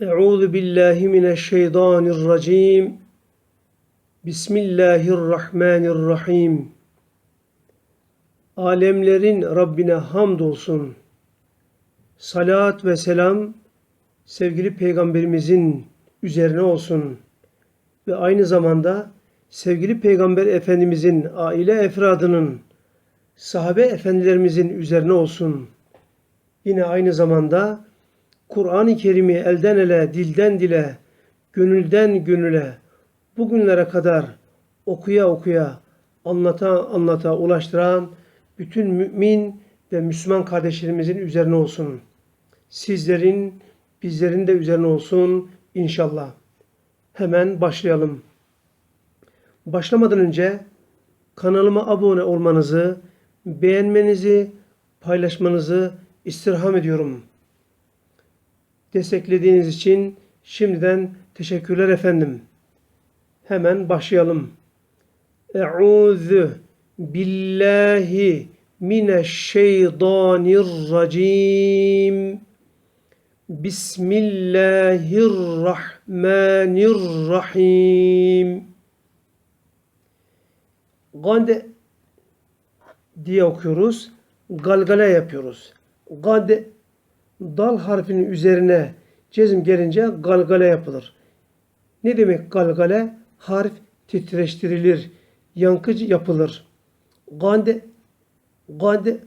Euzu billahi mineşşeytanirracim. Bismillahirrahmanirrahim. Alemlerin Rabbine hamdolsun. Salat ve selam sevgili peygamberimizin üzerine olsun. Ve aynı zamanda sevgili peygamber efendimizin aile efradının sahabe efendilerimizin üzerine olsun. Yine aynı zamanda Kur'an-ı Kerim'i elden ele, dilden dile, gönülden gönüle bugünlere kadar okuya okuya, anlata anlata ulaştıran bütün mümin ve Müslüman kardeşlerimizin üzerine olsun. Sizlerin, bizlerin de üzerine olsun inşallah. Hemen başlayalım. Başlamadan önce kanalıma abone olmanızı, beğenmenizi, paylaşmanızı istirham ediyorum. Desteklediğiniz için şimdiden teşekkürler efendim. Hemen başlayalım. Euzu billahi mineşşeytanirracim. Bismillahirrahmanirrahim. Gande diye okuyoruz. Galgala yapıyoruz. Gade dal harfinin üzerine cezim gelince galgale yapılır. Ne demek galgale? Harf titreştirilir, yankı yapılır. Gande, gande,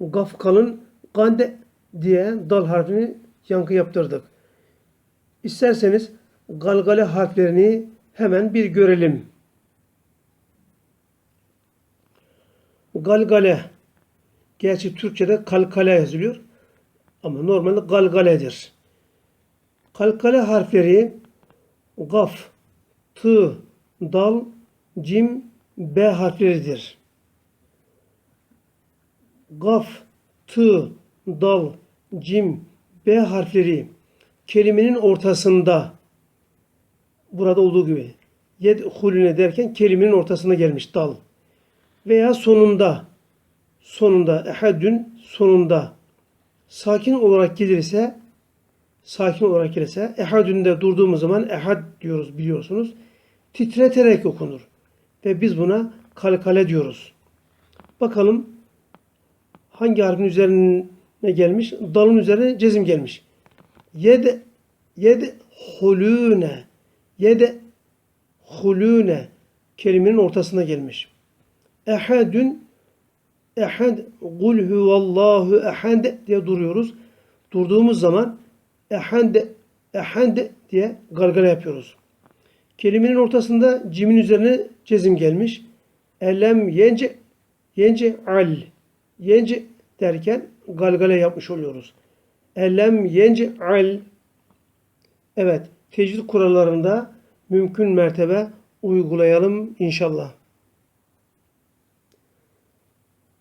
gaf kalın, gande diye dal harfini yankı yaptırdık. İsterseniz galgale harflerini hemen bir görelim. Galgale, gerçi Türkçe'de kalkale yazılıyor. Ama normalde galgaledir. Kalkale harfleri gaf, tı, dal, cim, b harfleridir. Gaf, tı, dal, cim, b harfleri kelimenin ortasında burada olduğu gibi yedhulüne derken kelimenin ortasına gelmiş dal veya sonunda sonunda ehadün sonunda sakin olarak gelirse sakin olarak gelirse ehadünde durduğumuz zaman ehad diyoruz biliyorsunuz. Titreterek okunur. Ve biz buna kalkale diyoruz. Bakalım hangi harfin üzerine gelmiş? Dalın üzerine cezim gelmiş. Yed yed hulune yed hulune kelimenin ortasına gelmiş. Ehadün ehad kul huvallahu ehad diye duruyoruz. Durduğumuz zaman ehad ehad diye gargara yapıyoruz. Kelimenin ortasında cimin üzerine cezim gelmiş. Elem yence yence al yence derken galgale yapmış oluyoruz. Elem yence al Evet, tecvid kurallarında mümkün mertebe uygulayalım inşallah.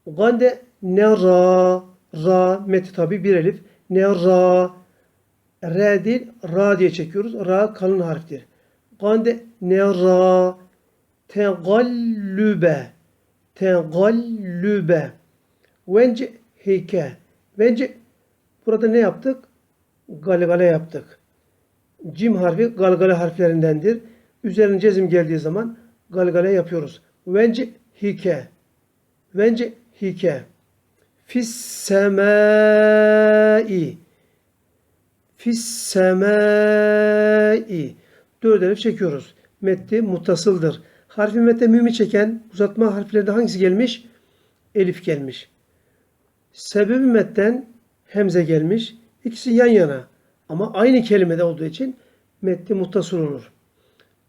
Gande ne ra ra meti tabi bir elif ne ra re değil ra diye çekiyoruz. Ra kalın harftir. Gande ne ra tegallübe tegallübe vence hike vence burada ne yaptık? Galgale yaptık. Cim harfi galgale harflerindendir. Üzerine cezim geldiği zaman galgale yapıyoruz. Vence hike vence hike fis semai fis semai dört elif çekiyoruz. Metti mutasıldır. Harfi mette mimi çeken uzatma harflerinde hangisi gelmiş? Elif gelmiş. Sebebi metten hemze gelmiş. İkisi yan yana. Ama aynı kelimede olduğu için metti muttasıl olur.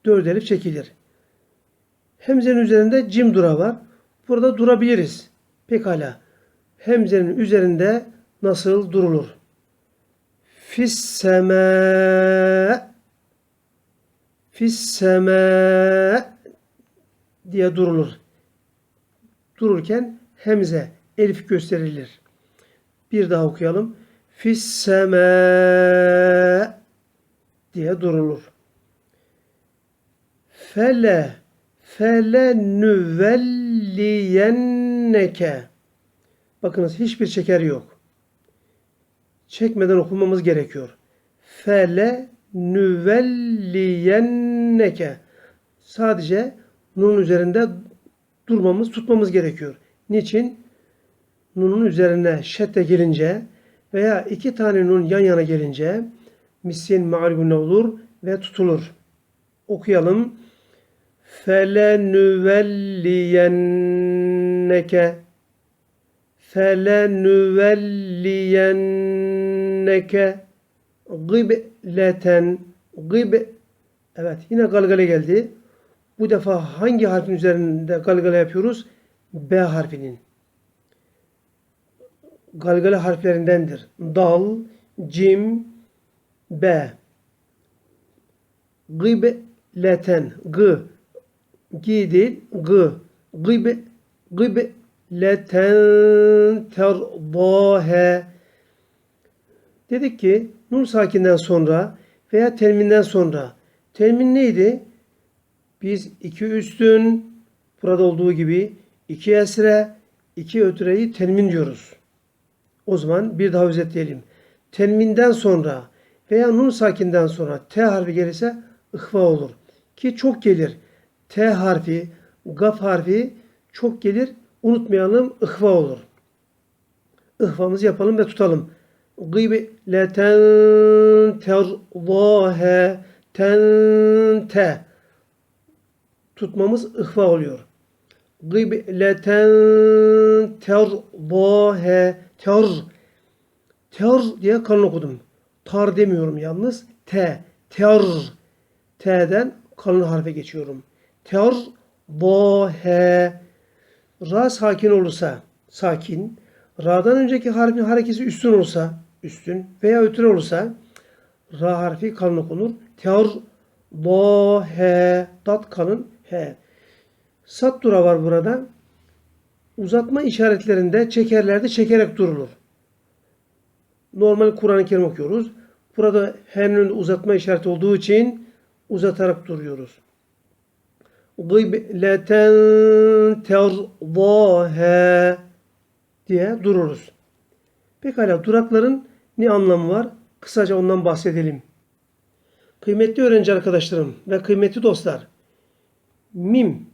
Dört elif çekilir. Hemzenin üzerinde cim dura var. Burada durabiliriz. Pekala. Hemzenin üzerinde nasıl durulur? Fis sema Fis sema diye durulur. Dururken hemze elif gösterilir. Bir daha okuyalım. Fis sema diye durulur. Fele fele nüvelliyenneke Bakınız hiçbir şeker yok. Çekmeden okumamız gerekiyor. Fele nüvelliyenneke. Sadece nun üzerinde durmamız, tutmamız gerekiyor. Niçin? Nunun üzerine şedde gelince veya iki tane nun yan yana gelince misyin mağlubun olur ve tutulur. Okuyalım nüvelliyenneke felenüvelliyenneke gıbleten gıb Evet yine galgale geldi. Bu defa hangi harfin üzerinde galgale yapıyoruz? B harfinin. Galgale harflerindendir. Dal, cim, B. Gıbleten. Gı. Gidil. Gı. Gıbleten Gıb, gıbleten terdâhe. Dedik ki nun sakinden sonra veya terminden sonra. Termin neydi? Biz iki üstün burada olduğu gibi iki esre, iki ötüreyi termin diyoruz. O zaman bir daha özetleyelim. Tenminden sonra veya nun sakinden sonra T harfi gelirse ıhva olur. Ki çok gelir. T harfi, gaf harfi çok gelir. Unutmayalım ıhva olur. Ihvamızı yapalım ve tutalım. Gıbleten terdâhe ten te. Tutmamız ıhva oluyor. Gıbleten terdâhe ter. Ter diye kalın okudum. Tar demiyorum yalnız. T. Ter. T'den kalın harfe geçiyorum. Ter. Bo. Ra sakin olursa sakin. Ra'dan önceki harfin harekesi üstün olursa üstün veya ötürü olursa Ra harfi kalın okunur. Ter. Bo. He. Dat kalın. He. Sat dura var burada. Uzatma işaretlerinde çekerlerde çekerek durulur normal Kur'an-ı Kerim okuyoruz. Burada henün uzatma işareti olduğu için uzatarak duruyoruz. Gıbleten terdâhe diye dururuz. Pekala durakların ne anlamı var? Kısaca ondan bahsedelim. Kıymetli öğrenci arkadaşlarım ve kıymetli dostlar. Mim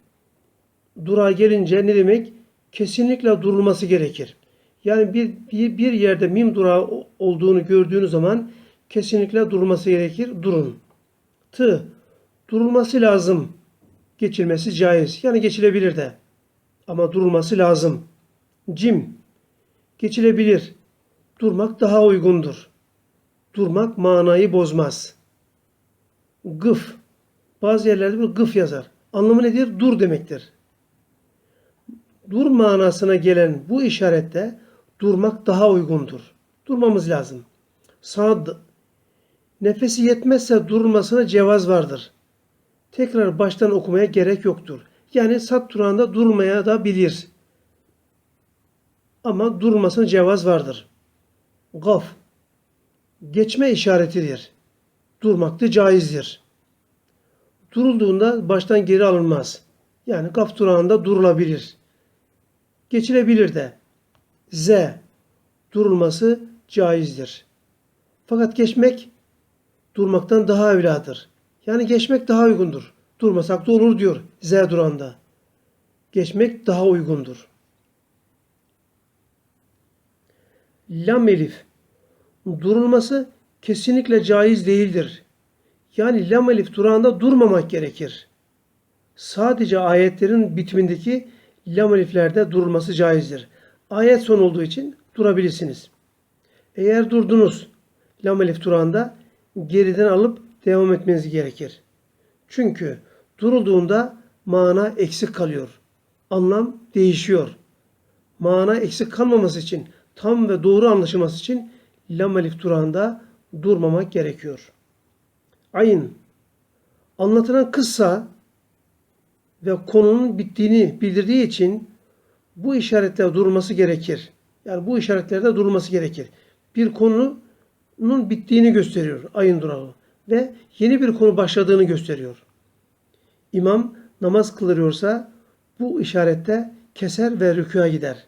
durağa gelince ne demek? Kesinlikle durulması gerekir. Yani bir, bir, bir yerde mim durağı olduğunu gördüğünüz zaman kesinlikle durulması gerekir. Durun. Tı. Durulması lazım. Geçilmesi caiz. Yani geçilebilir de. Ama durulması lazım. Cim. Geçilebilir. Durmak daha uygundur. Durmak manayı bozmaz. Gıf. Bazı yerlerde bir gıf yazar. Anlamı nedir? Dur demektir. Dur manasına gelen bu işarette durmak daha uygundur. Durmamız lazım. Sad nefesi yetmezse durmasına cevaz vardır. Tekrar baştan okumaya gerek yoktur. Yani sat durağında durmaya da bilir. Ama durmasına cevaz vardır. Gaf geçme işaretidir. Durmak da caizdir. Durulduğunda baştan geri alınmaz. Yani gaf durağında durulabilir. Geçilebilir de. Z durulması caizdir. Fakat geçmek durmaktan daha evladır. Yani geçmek daha uygundur. Durmasak da olur diyor Z duranda. Geçmek daha uygundur. Lam elif durulması kesinlikle caiz değildir. Yani lam elif durağında durmamak gerekir. Sadece ayetlerin bitimindeki lam eliflerde durulması caizdir. Ayet son olduğu için durabilirsiniz. Eğer durdunuz lam elif durağında geriden alıp devam etmeniz gerekir. Çünkü durulduğunda mana eksik kalıyor. Anlam değişiyor. Mana eksik kalmaması için, tam ve doğru anlaşılması için lam elif durağında durmamak gerekiyor. Ayın anlatılan kıssa ve konunun bittiğini bildirdiği için bu işaretler durulması gerekir. Yani bu işaretlerde durulması gerekir. Bir konunun bittiğini gösteriyor ayın durağı ve yeni bir konu başladığını gösteriyor. İmam namaz kılıyorsa bu işarette keser ve rükûa gider.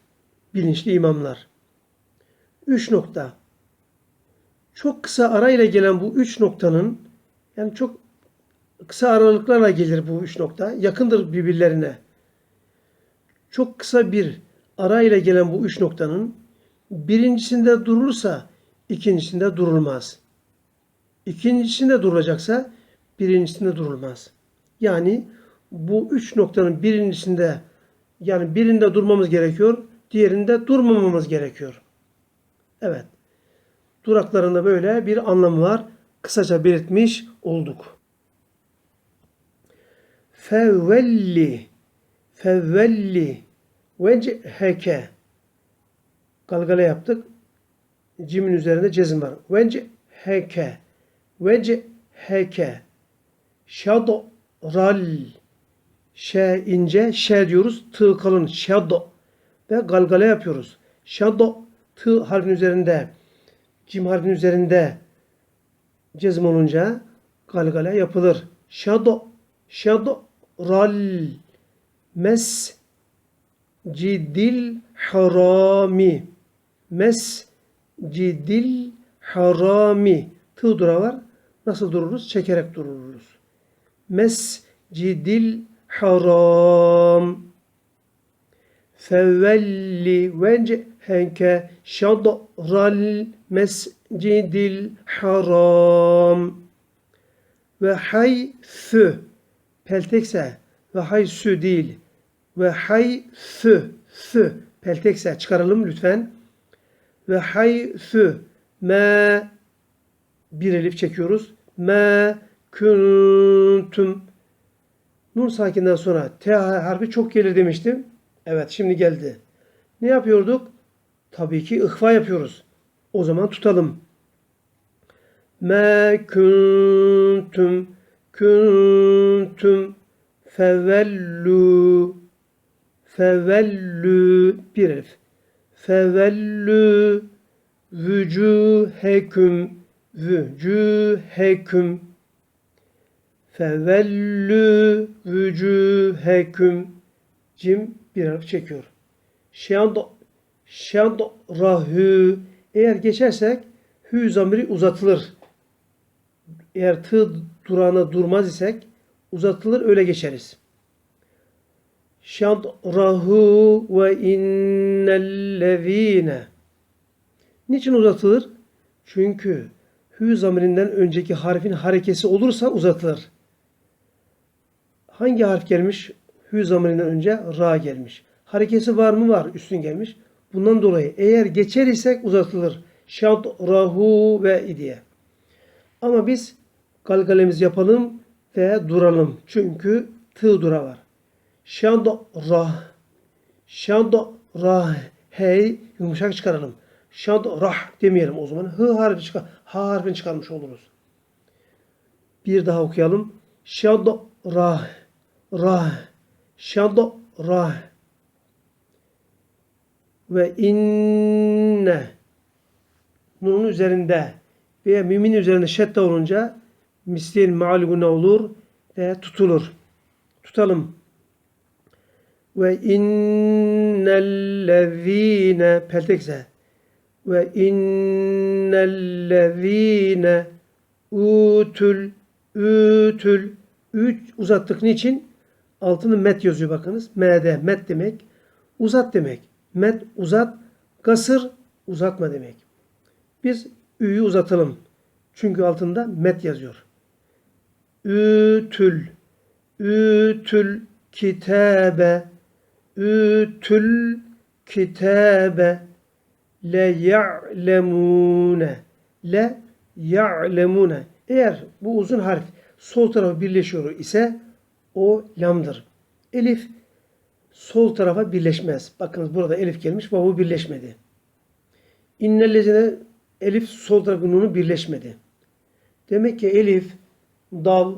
Bilinçli imamlar. Üç nokta. Çok kısa arayla gelen bu üç noktanın Yani çok kısa aralıklarla gelir bu üç nokta. Yakındır birbirlerine. Çok kısa bir ara ile gelen bu üç noktanın birincisinde durulursa ikincisinde durulmaz. İkincisinde durulacaksa birincisinde durulmaz. Yani bu üç noktanın birincisinde yani birinde durmamız gerekiyor, diğerinde durmamamız gerekiyor. Evet. Duraklarında böyle bir anlamı var. Kısaca belirtmiş olduk. Fevvelli fevvelli vechheke galgala yaptık. Cimin üzerinde cezim var. Vechheke vechheke şadral Ş ince, ş diyoruz. Tı kalın. Şado. Ve galgala yapıyoruz. Şado. Tı harfin üzerinde, cim harfin üzerinde cezm olunca galgala yapılır. Şado. Şado. Ral. Mes. Cidil harami. Mes. Cidil harami. Tı dura var. Nasıl dururuz? Çekerek dururuz. Mescidil haram. Fevelli vechheke şadral mescidil haram. Ve haythü peltekse ve haysü değil ve haythü thü peltekse çıkaralım lütfen. Ve haythü me bir elif çekiyoruz. Me kuntum Nun sakinden sonra T harfi çok gelir demiştim. Evet şimdi geldi. Ne yapıyorduk? Tabii ki ihfa yapıyoruz. O zaman tutalım. Me kuntum kuntum fevellu fevellu bir elif. Fevellu vücuheküm vücuheküm Fevellü vücüheküm Cim bir harf çekiyor. Şeand şeand rahü eğer geçersek hü zamiri uzatılır. Eğer tı durağına durmaz isek uzatılır öyle geçeriz. Şeand rahu ve innellezine Niçin uzatılır? Çünkü hü zamirinden önceki harfin harekesi olursa uzatılır. Hangi harf gelmiş? Hü zamirinden önce ra gelmiş. Harekesi var mı? Var. Üstün gelmiş. Bundan dolayı eğer geçer isek uzatılır. Şad, rahu ve diye. Ama biz galgalemizi yapalım ve duralım. Çünkü tı dura var. Şad, rah. Şad, rah. Hey yumuşak çıkaralım. Şad, rah demeyelim o zaman. Hı harfi çıkar. Ha harfini çıkarmış oluruz. Bir daha okuyalım. Şad, rah rah şad rah ve inne nunun üzerinde veya mümin üzerinde şedde olunca mislil ma'luguna olur ve tutulur. Tutalım. Ve innellezine peltekse ve innellezine utul ütül üç uzattık niçin? Altını met yazıyor bakınız. M'de met demek. Uzat demek. Met uzat. Kasır uzatma demek. Biz ü'yü uzatalım. Çünkü altında met yazıyor. Ütül Ütül kitabe Ütül kitabe Le ya'lemune Le ya'lemune Eğer bu uzun harf sol tarafı birleşiyor ise o lamdır. Elif sol tarafa birleşmez. Bakınız burada elif gelmiş, vavu birleşmedi. İnnellezine elif sol tarafı nunu birleşmedi. Demek ki elif, dal,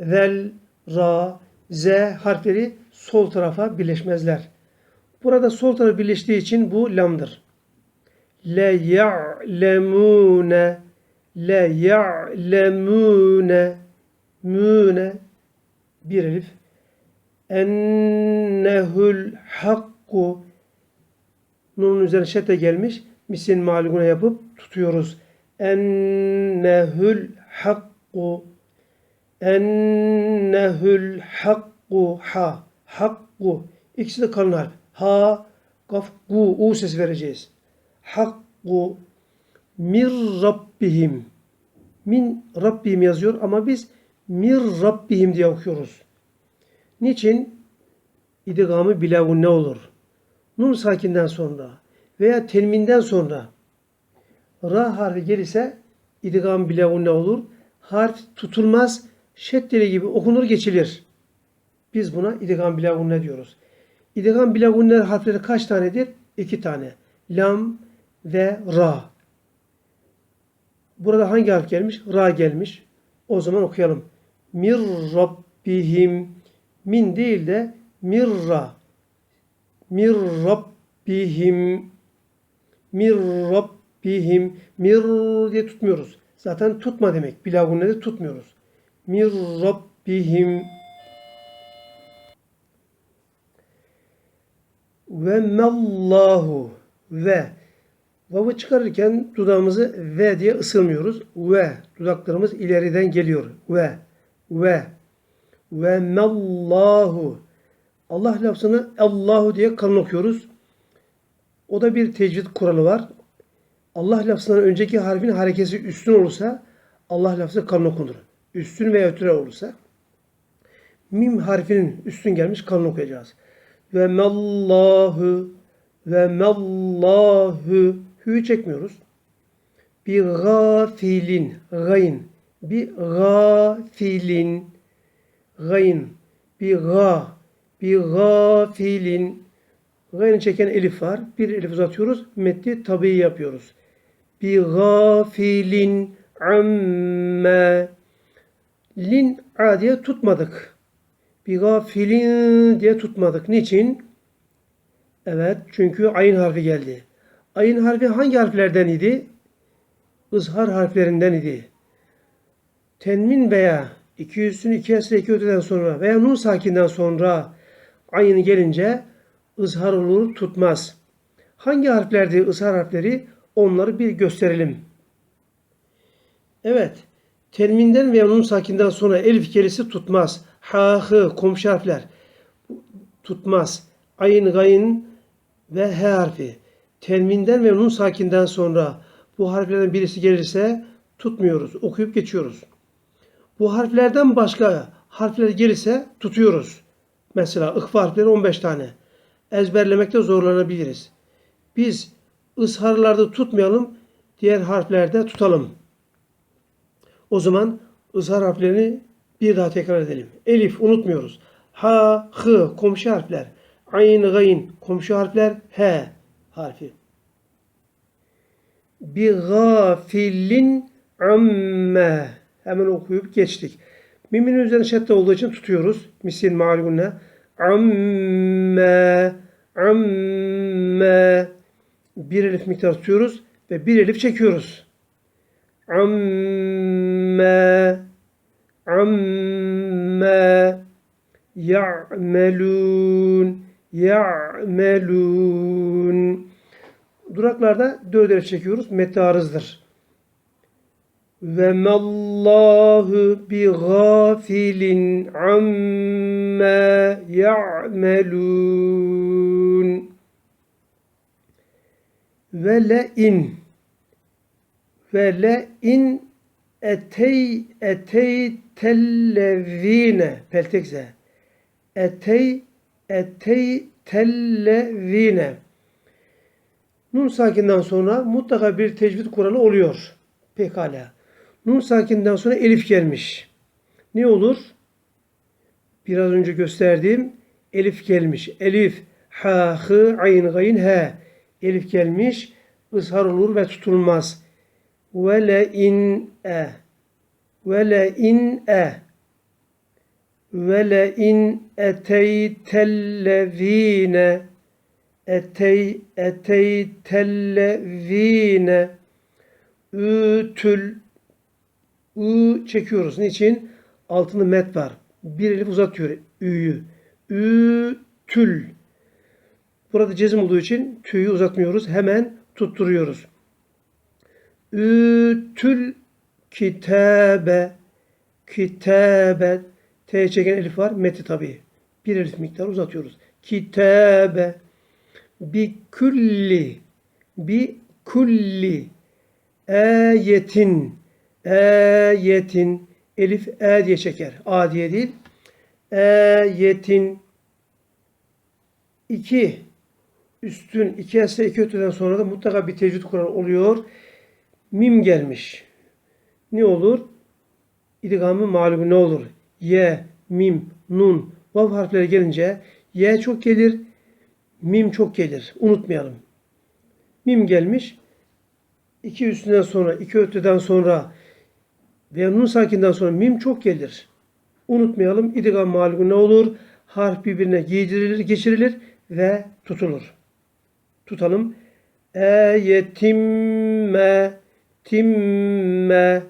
vel, ra, z harfleri sol tarafa birleşmezler. Burada sol taraf birleştiği için bu lamdır. Le ya'lemune le ya'lemune müne bir elif. Ennehul hakku Nunun üzerine şete gelmiş. Misin maluguna yapıp tutuyoruz. Ennehul hakku Ennehül hakku ha. Hakku. İkisi de kalın harf. Ha, kaf, gu, u ses vereceğiz. Hakku mir rabbihim. Min rabbihim yazıyor ama biz mir rabbihim diye okuyoruz. Niçin? İdgamı bilavun ne olur? Nun sakinden sonra veya tenminden sonra ra harfi gelirse idgam bilavun ne olur? Harf tutulmaz, şeddeli gibi okunur geçilir. Biz buna idgam bilavun ne diyoruz? İdgam bilavunner harfleri kaç tanedir? İki tane. Lam ve ra. Burada hangi harf gelmiş? Ra gelmiş. O zaman okuyalım. Mir Rabbihim. Min değil de mirra. Mir Rabbihim. Mir Rabbihim. Mir diye tutmuyoruz. Zaten tutma demek. Bilavunne de tutmuyoruz. Mir Rabbihim. Ve mellahu ve Vav'ı çıkarırken dudağımızı ve diye ısırmıyoruz. Ve dudaklarımız ileriden geliyor. Ve ve ve mellahu Allah lafzını Allahu diye kalın okuyoruz. O da bir tecvid kuralı var. Allah lafzından önceki harfin harekesi üstün olursa Allah lafzı kalın okunur. Üstün veya ötüre olursa mim harfinin üstün gelmiş kalın okuyacağız. Ve mellahu ve mellahu hü'yü çekmiyoruz. Bir gafilin gayn bir gafilin gayn bir ga bir gafilin gaynı çeken elif var. Bir elif uzatıyoruz. Metni tabi yapıyoruz. Bir gafilin amme lin a diye tutmadık. Bir gafilin diye tutmadık. Niçin? Evet çünkü ayın harfi geldi. Ayın harfi hangi harflerden idi? Izhar harflerinden idi. Tenmin veya iki üstün iki esre iki öteden sonra veya nun sakinden sonra ayın gelince ızhar olur tutmaz. Hangi harflerdi ızhar harfleri? Onları bir gösterelim. Evet. Tenminden veya nun sakinden sonra elif gelisi tutmaz. Ha, hı, komşu harfler tutmaz. Ayın, gayın ve he harfi. Tenminden ve nun sakinden sonra bu harflerden birisi gelirse tutmuyoruz. Okuyup geçiyoruz. Bu harflerden başka harfler gelirse tutuyoruz. Mesela ıhfa harfleri 15 tane. Ezberlemekte zorlanabiliriz. Biz ısharlarda tutmayalım, diğer harflerde tutalım. O zaman ızhar harflerini bir daha tekrar edelim. Elif unutmuyoruz. Ha, hı komşu harfler. Ayn, gayn komşu harfler. He harfi. Bi gafilin amme. Hemen okuyup geçtik. Mimin üzerine şedde olduğu için tutuyoruz. Misil ma'lugunne. Amme. Amme. Bir elif miktar tutuyoruz ve bir elif çekiyoruz. Amme. Amme. Ya'melun. Ya'melun. Duraklarda dört elif çekiyoruz. Metni arızdır. Ve mallahu bi gafilin amma ya'melun. Ve le in ve le in etey etey tellezine peltekse etey etey tellezine Nun sakinden sonra mutlaka bir tecvid kuralı oluyor. Pekala. Nun sakinden sonra elif gelmiş. Ne olur? Biraz önce gösterdiğim elif gelmiş. Elif, ha, hı, ayn, gayn, he. Elif gelmiş. ızhar olur ve tutulmaz. Ve le in e. Ve le in e. Ve le in eteytellezine etey eteytellezine ütül ü çekiyoruz. Niçin? Altında met var. Bir elif uzatıyor ü'yü. Ütül. Burada cezim olduğu için tüyü uzatmıyoruz. Hemen tutturuyoruz. Ütül kitabe Kitabe. T çeken elif var. Meti tabi. Bir elif miktarı uzatıyoruz. Kitabe. Bi kulli. Bi kulli. Ayetin. Ayetin. Elif e diye çeker. A diye değil. Ayetin. iki üstün iki esre iki öteden sonra da mutlaka bir tecvid kuralı oluyor. Mim gelmiş. Ne olur? İdgamı mağlubu ne olur? Ye, mim, nun, vav harfleri gelince ye çok gelir, mim çok gelir. Unutmayalım. Mim gelmiş. iki üstünden sonra, iki öteden sonra ve nun sakinden sonra mim çok gelir. Unutmayalım. İdgam mağlubu ne olur? Harf birbirine giydirilir, geçirilir ve tutulur. Tutalım. E yetimme timme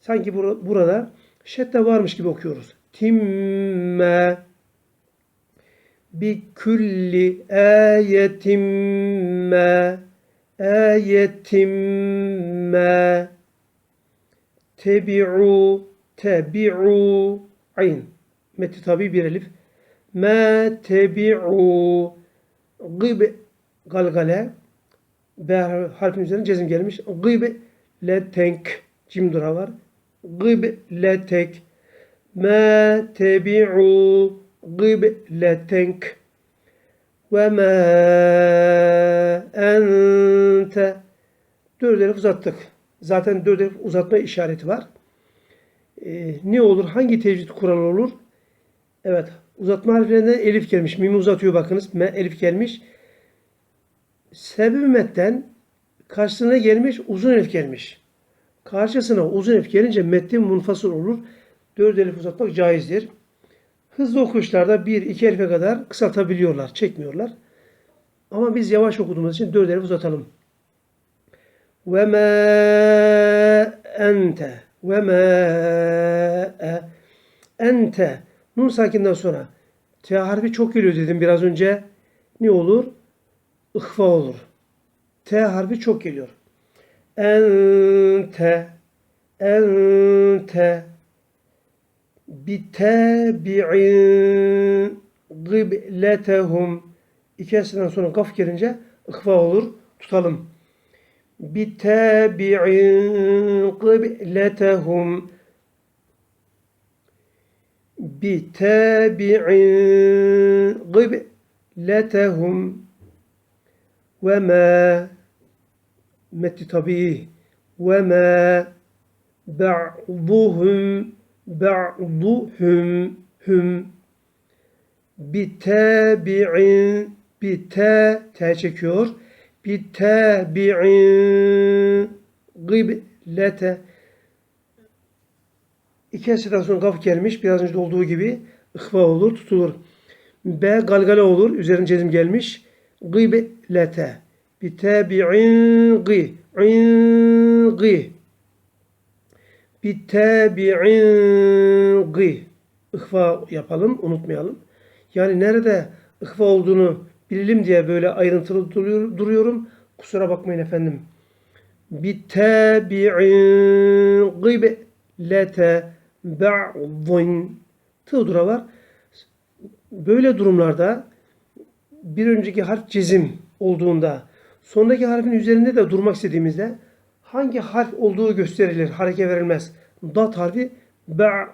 sanki bur- burada şedde varmış gibi okuyoruz. Timme bi külli ayetimme ayetimme tebi'u tebi'u ayn meti tabi bir elif ma tebi'u gıb galgale B harfin üzerine cezim gelmiş. Gıb le tenk cim dura var. Gıb le tek ma tebi'u gıb le tenk ve ma ente dört elif uzattık. Zaten dört elif uzatma işareti var. Ee, ne olur? Hangi tecvid kuralı olur? Evet. Uzatma harflerinden elif gelmiş. Mimi uzatıyor bakınız. Me, elif gelmiş. Sebebi metten karşısına gelmiş uzun elif gelmiş. Karşısına uzun elif gelince metnin munfasıl olur. Dört elif uzatmak caizdir. Hızlı okuyuşlarda bir iki elife kadar kısaltabiliyorlar, çekmiyorlar. Ama biz yavaş okuduğumuz için dört elif uzatalım. Ve ma ente ve ma ente nun sakinden sonra T harfi çok geliyor dedim biraz önce. Ne olur? İhfa olur. T harfi çok geliyor. Ente ente bitabi'in gıbletehum iki esreden sonra kaf gelince ihfa olur. Tutalım. Bitabi'in gıbletehum bitabi'in gıbletehum ve ma metti tabii. Ve ma ba'duhum ba'duhum hum. Bitabi'in bita te çekiyor. Bitabi'in gıblete. İki esreden sonra gaf gelmiş biraz önce olduğu gibi ihva olur tutulur. B galgale olur üzerine cezim gelmiş. Gıblete bitabi'in gı in gı bitabi'in gı ihfa yapalım unutmayalım. Yani nerede ihfa olduğunu bilelim diye böyle ayrıntılı duruyor- duruyorum. Kusura bakmayın efendim. Bitabi'in gıblete ba'dhin Tığdura var. Böyle durumlarda bir önceki harf cezim olduğunda sondaki harfin üzerinde de durmak istediğimizde hangi harf olduğu gösterilir, hareke verilmez. Dat harfi ba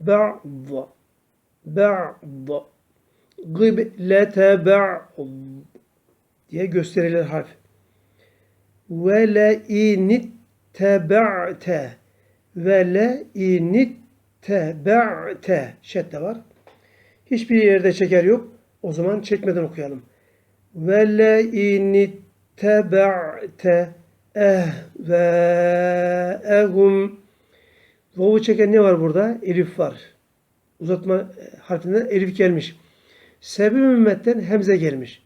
ba ba'd gıblete ba'd diye gösterilir harf. Ve le inittebe'te ve le inittebe'te şedde var. Hiçbir yerde çeker yok. O zaman çekmeden okuyalım. Ve le inittebe'te ehve'ehum Vav'u çeken ne var burada? Elif var. Uzatma e, harfinden elif gelmiş. Sebebi ümmetten hemze gelmiş.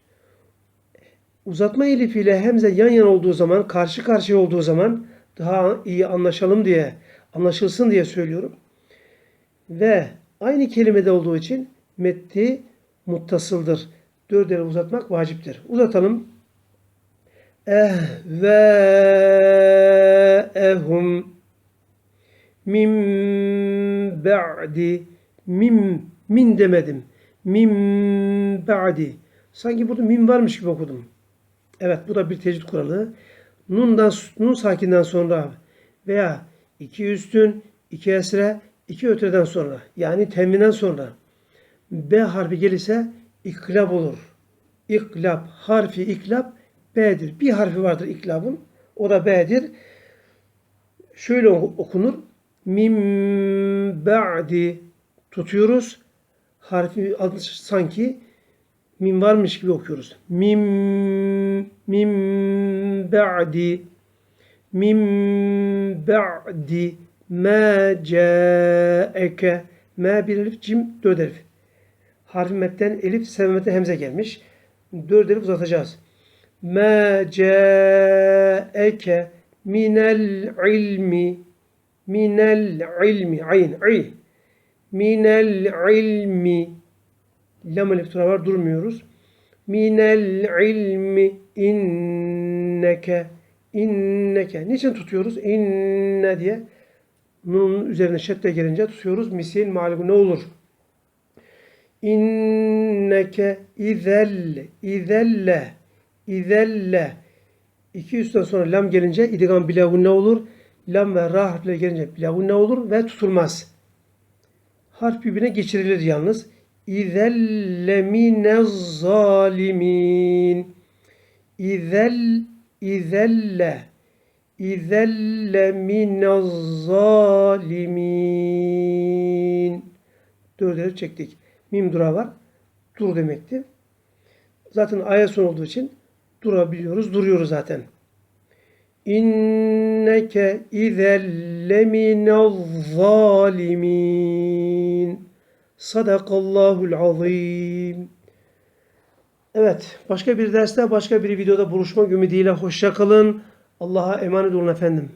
Uzatma elifiyle hemze yan yana olduğu zaman, karşı karşıya olduğu zaman daha iyi anlaşalım diye, anlaşılsın diye söylüyorum. Ve aynı kelimede olduğu için metti muttasıldır. Dört ele uzatmak vaciptir. Uzatalım. Eh ve ehum Min ba'di. Mim, min demedim. Min ba'di. Sanki burada min varmış gibi okudum. Evet bu da bir tecvid kuralı. Nundan, nun sakinden sonra veya iki üstün, iki esre, iki öteden sonra yani temminden sonra B harfi gelirse iklab olur. İklab harfi iklab B'dir. Bir harfi vardır iklabın. O da B'dir. Şöyle okunur. Min ba'di tutuyoruz. Harfi sanki min varmış gibi okuyoruz. Min min ba'di min ba'di ma ca'eke ma bir elif cim dört elif. Harfi metten elif sevmetten hemze gelmiş. Dört elif uzatacağız. Ma ca'eke minel ilmi minel ilmi ayn i minel ilmi lam elif var durmuyoruz. Minel ilmi inneke inneke. Niçin tutuyoruz? İnne diye. Nun'un üzerine şedde gelince tutuyoruz. Misil malibu ne olur? İnneke izelle izelle izelle İki üstten sonra lam gelince idgam bilavun ne olur? Lam ve ra harfleri gelince bilavun ne olur? Ve tutulmaz. Harf birbirine geçirilir yalnız. İzelle minez zalimin. İzel, izelle. İzelle minez zalimin. Dördeleri çektik. Mim dura. Dur demekti. Zaten ayet son olduğu için durabiliyoruz. Duruyoruz zaten. İnneke izelle minez zalimin. Sadakallahul azim. Evet, başka bir derste, başka bir videoda buluşmak ümidiyle hoşça kalın. Allah'a emanet olun efendim.